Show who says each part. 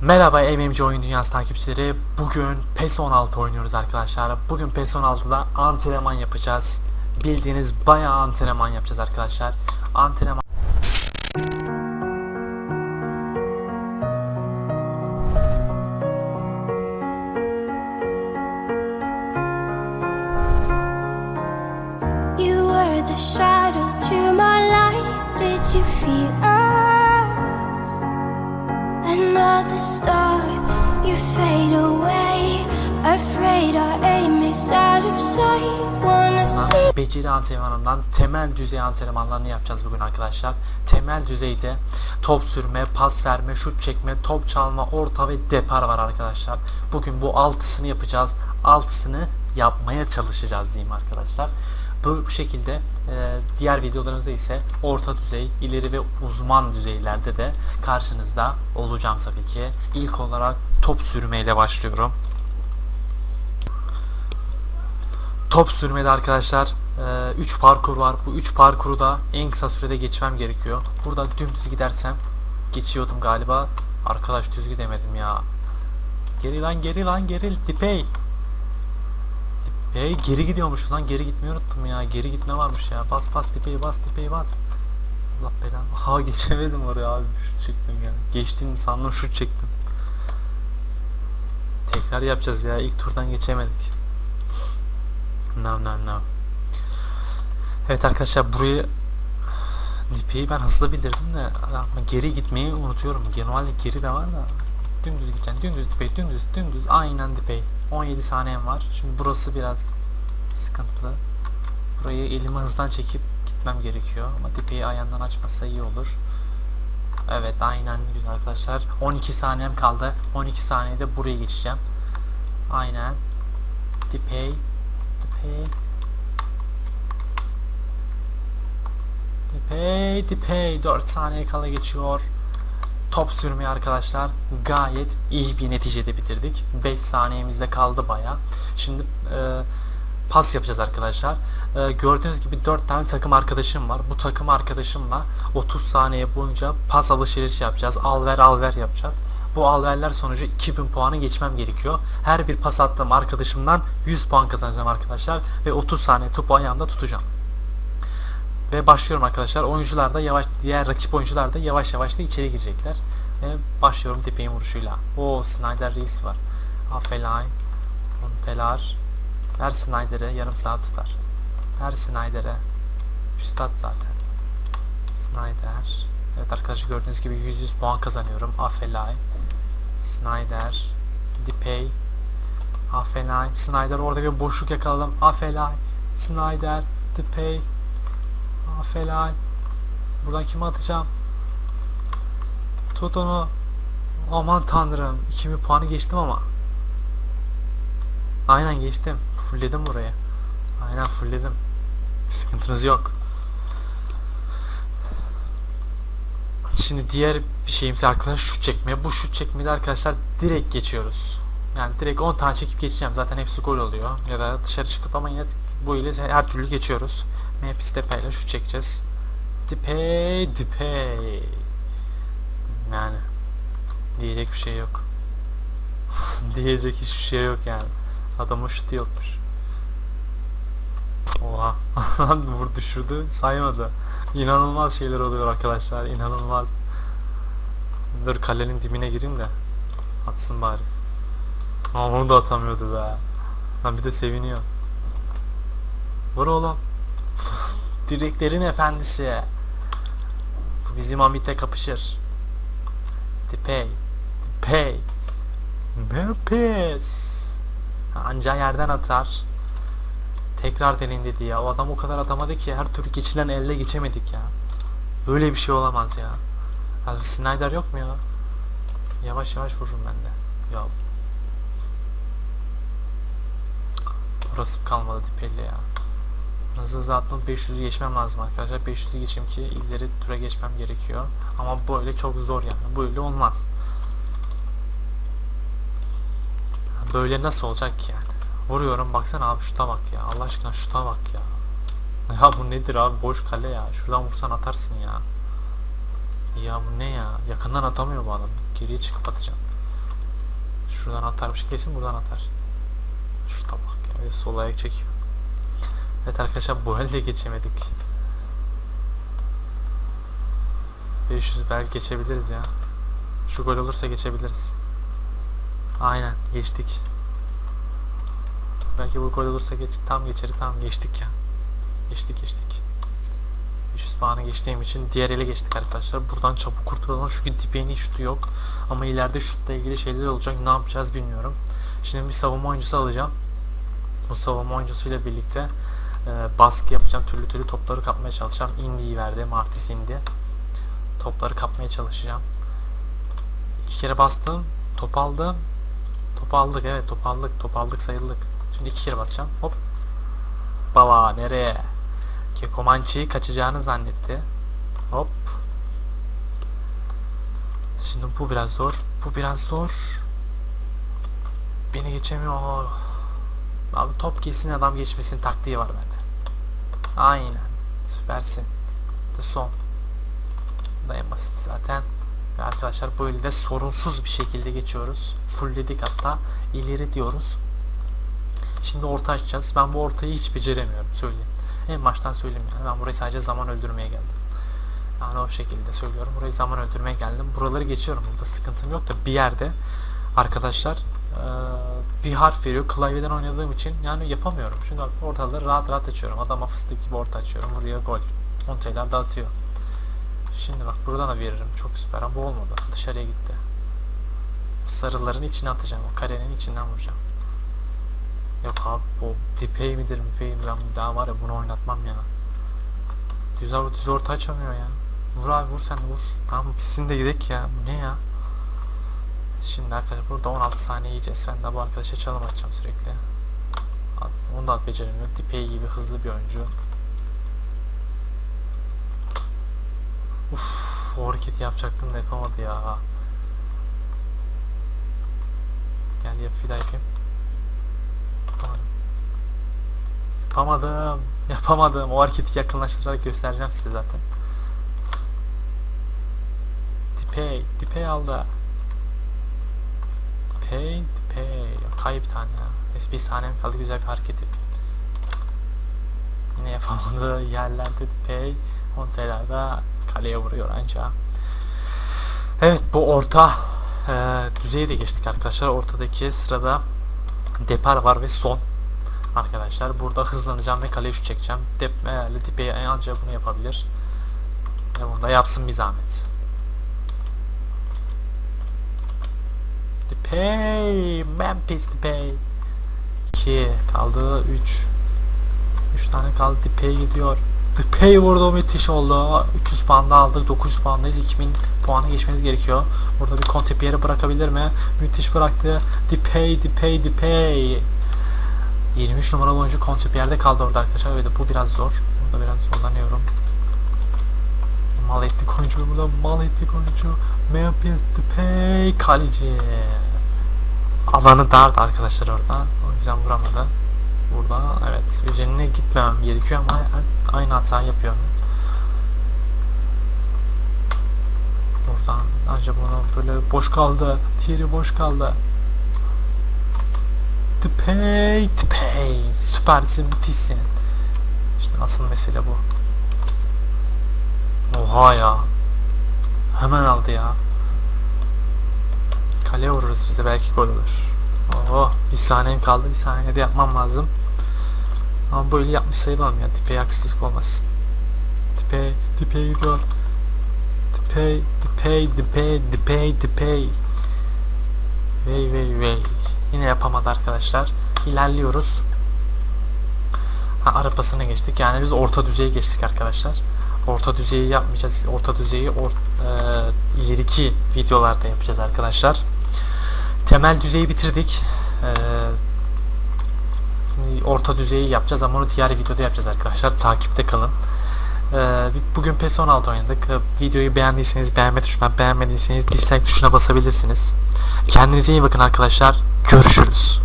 Speaker 1: Merhaba MMC Oyun Dünyası takipçileri. Bugün PES 16 oynuyoruz arkadaşlar. Bugün PES 16'da antrenman yapacağız. Bildiğiniz bayağı antrenman yapacağız arkadaşlar. Antrenman
Speaker 2: You were the shadow to my light. Did you feel Another star, you fade away. Afraid our aim is out of sight. Wanna see.
Speaker 1: beceri antrenmanından temel düzey antrenmanlarını yapacağız bugün arkadaşlar. Temel düzeyde top sürme, pas verme, şut çekme, top çalma, orta ve depar var arkadaşlar. Bugün bu altısını yapacağız. Altısını yapmaya çalışacağız diyeyim arkadaşlar. Bu, şekilde e, diğer videolarımızda ise orta düzey, ileri ve uzman düzeylerde de karşınızda olacağım tabii ki. İlk olarak top sürmeyle başlıyorum. Top sürmede arkadaşlar 3 parkur var. Bu 3 parkuru da en kısa sürede geçmem gerekiyor. Burada dümdüz gidersem geçiyordum galiba. Arkadaş düz gidemedim ya. Geri lan geri lan geri dipey. Dipey geri gidiyormuş lan geri gitmeyi unuttum ya. Geri gitme varmış ya. Bas bas dipeyi bas dipeyi bas. Allah belanı. Ha geçemedim oraya abi şut çektim ya. Geçtim sandım şut çektim. Tekrar yapacağız ya. İlk turdan geçemedik. No no no. Evet arkadaşlar burayı dipeyi ben hızlı bildirdim de ama geri gitmeyi unutuyorum. Normalde geri de var da dümdüz gideceksin. Dümdüz dipey, dümdüz, dümdüz. Aynen dipey. 17 saniyem var. Şimdi burası biraz sıkıntılı. Burayı elimi hızdan çekip gitmem gerekiyor. Ama dipeyi ayağından açmasa iyi olur. Evet aynen güzel arkadaşlar. 12 saniyem kaldı. 12 saniyede buraya geçeceğim. Aynen. Dipey. Dipey. Dipey dipey 4 saniye kala geçiyor. Top sürmeyi arkadaşlar gayet iyi bir neticede bitirdik. 5 saniyemizde kaldı baya. Şimdi e, pas yapacağız arkadaşlar. E, gördüğünüz gibi 4 tane takım arkadaşım var. Bu takım arkadaşımla 30 saniye boyunca pas alışveriş yapacağız. Al ver al ver yapacağız. Bu alverler sonucu 2000 puanı geçmem gerekiyor. Her bir pas attığım arkadaşımdan 100 puan kazanacağım arkadaşlar. Ve 30 saniye topu ayağımda tutacağım. Ve başlıyorum arkadaşlar. Oyuncular da yavaş, diğer rakip oyuncular da yavaş yavaş da içeri girecekler. Ve başlıyorum dipeğin vuruşuyla. O Snyder Reis var. Afelay. Montelar. Her Snyder'e yarım saat tutar. Her Snyder'e üstad zaten. Snyder. Evet arkadaşlar gördüğünüz gibi 100 puan kazanıyorum. Afelay. Snyder. Dipey. Afelay. Snyder orada bir boşluk yakaladım. Afelay. Snyder. Dipey. Afelay. Buradan kime atacağım? Tut. Aman tanrım. 2000 puanı geçtim ama. Aynen geçtim. Fullledim burayı. Aynen fullledim. Sıkıntınız yok. Şimdi diğer bir şeyimiz arkadaşlar şut çekme. Bu şut çekmede arkadaşlar direkt geçiyoruz. Yani direkt 10 tane çekip geçeceğim. Zaten hepsi gol oluyor. Ya da dışarı çıkıp ama yine bu ile her türlü geçiyoruz. İle şut çekeceğiz. Depay, Depay. Yani diyecek bir şey yok. diyecek hiçbir şey yok yani. Adamın şutu yokmuş. Oha. Vur düşürdü saymadı. İnanılmaz şeyler oluyor arkadaşlar. inanılmaz. Dur kalenin dibine gireyim de. Atsın bari. Ama onu da atamıyordu be. Lan bir de seviniyor. Vur oğlum. Direklerin efendisi. Bizim Hamit'le kapışır. Dipey. Dipey. Memphis. Anca yerden atar. Tekrar deneyin dedi ya. O adam o kadar atamadı ki her türlü geçilen elle geçemedik ya. Böyle bir şey olamaz ya. Abi Snyder yok mu ya? Yavaş yavaş vururum ben de. Ya. Burası kalmadı dipelle ya. Hızlı hızlı atmam 500'ü geçmem lazım arkadaşlar. 500'ü geçeyim ki ileri tura geçmem gerekiyor. Ama böyle çok zor yani. Böyle olmaz. Böyle nasıl olacak ki yani? Vuruyorum baksana abi şuta bak ya. Allah aşkına şuta bak ya. Ya bu nedir abi boş kale ya. Şuradan vursan atarsın ya. Ya bu ne ya? Yakından atamıyor bu adam. Geriye çıkıp atacağım. Şuradan atarmış. Kesin buradan atar. Şu tabak ya. Sol ayak çekiyor. Evet arkadaşlar bu elde geçemedik. 500 belki geçebiliriz ya. Şu gol olursa geçebiliriz. Aynen geçtik. Belki bu gol olursa geç, tam geçeriz tam geçtik ya. Geçtik geçtik. 500 puanı geçtiğim için diğer ele geçtik arkadaşlar. Buradan çabuk kurtulalım çünkü dibeğin hiç şutu yok. Ama ileride şutla ilgili şeyler olacak. Ne yapacağız bilmiyorum. Şimdi bir savunma oyuncusu alacağım. Bu savunma oyuncusuyla birlikte e, baskı yapacağım. Türlü türlü topları kapmaya çalışacağım. Indi'yi verdi. Martis Indi. Topları kapmaya çalışacağım. İki kere bastım. Top aldım. Top aldık evet top aldık. Top aldık sayıldık. Şimdi iki kere basacağım. Hop. Baba nereye? Kekomançı'yı kaçacağını zannetti. Hop. Şimdi bu biraz zor. Bu biraz zor. Beni geçemiyor. Abi top geçsin adam geçmesin taktiği var bende. Aynen. Süpersin. The son. Bu en basit zaten. Ve arkadaşlar bu elde sorunsuz bir şekilde geçiyoruz. Fullledik hatta. İleri diyoruz. Şimdi orta açacağız. Ben bu ortayı hiç beceremiyorum söyleyeyim. En baştan söyleyeyim yani. Ben burayı sadece zaman öldürmeye geldim. Yani o şekilde söylüyorum. Burayı zaman öldürmeye geldim. Buraları geçiyorum. Burada sıkıntım yok da bir yerde arkadaşlar eee, bir harf veriyor. Klavyeden oynadığım için yani yapamıyorum. Çünkü ortaları rahat rahat açıyorum. Adama fıstık gibi orta açıyorum. Buraya gol. Monteyler dağıtıyor. Şimdi bak buradan da veririm. Çok süper ama bu olmadı. Dışarıya gitti. Sarıların içine atacağım. O karenin içinden vuracağım. Yok abi bu dipey midir mipey mi ben daha var ya bunu oynatmam ya. Düz, düz orta açamıyor ya. Vur abi vur sen vur. Tamam bitsin de gidek ya. Bu ne ya? Şimdi arkadaşlar burada 16 saniye yiyeceğiz. Ben de bu arkadaşa çalım atacağım sürekli. Onu da beceremiyor. Dipey gibi hızlı bir oyuncu. Uf, o yapacaktım da yapamadı ya. Gel yap bir daha yapayım. Yapamadım. Yapamadım. O hareketi yakınlaştırarak göstereceğim size zaten. Dipey. Dipey aldı. Dipey. Dipey. Kay bir tane ya. Neyse bir saniye kaldı güzel bir hareket yapayım. Yine yapamadı. Yerlerde Dipey. Montelarda kaleye vuruyor anca. Evet bu orta e, düzeyi de geçtik arkadaşlar. Ortadaki sırada depar var ve son arkadaşlar. Burada hızlanacağım ve kaleye şut çekeceğim. Dep, e, Dipey ancak bunu yapabilir. Ve bunu da yapsın bir zahmet. Dipey, Memphis Dipey. 2 kaldı 3 3 tane kaldı Dipey gidiyor. Dipey vurdu müthiş oldu. 300 puan da aldık. 900 puandayız. 2000 puanı geçmeniz gerekiyor. Burada bir Kontepierre bırakabilir mi? Müthiş bıraktı. Dipey, Dipey, Dipey. 23 numaralı oyuncu Kontepierre'de kaldı orada arkadaşlar. Evet bu biraz zor. Burada biraz zorlanıyorum. Mal ettik oyuncu burada. Mal ettik oyuncu. Memphis Depay kaleci. Alanı dardı arkadaşlar orada. O yüzden vuramadı. Burada evet üzerine gitmemem gerekiyor ama aynı hata yapıyorum. Buradan ancak bunu böyle boş kaldı. Thierry boş kaldı. Depay, Depay. Süpersin, müthişsin. İşte asıl mesele bu. Oha ya. Hemen aldı ya. Kaleye vururuz bize belki gol olur. Oo, bir saniyem kaldı. Bir saniyede yapmam lazım. Ama böyle yapmış sayılamam ya. Tipeye haksızlık olmasın. Tipe, tipe gidiyor. Tipe, tipe, tipe, tipe, tipe. Vey vey vey. Yine yapamadı arkadaşlar. İlerliyoruz. Ha, arapasına geçtik. Yani biz orta düzeye geçtik arkadaşlar. Orta düzeyi yapmayacağız. Orta düzeyi or, e, ileriki videolarda yapacağız arkadaşlar. Temel düzeyi bitirdik. E, şimdi orta düzeyi yapacağız ama onu diğer videoda yapacağız arkadaşlar. Takipte kalın. E, bugün PES 16 oynadık. E, videoyu beğendiyseniz beğenme tuşuna, beğenmediyseniz dislike tuşuna basabilirsiniz. Kendinize iyi bakın arkadaşlar. Görüşürüz.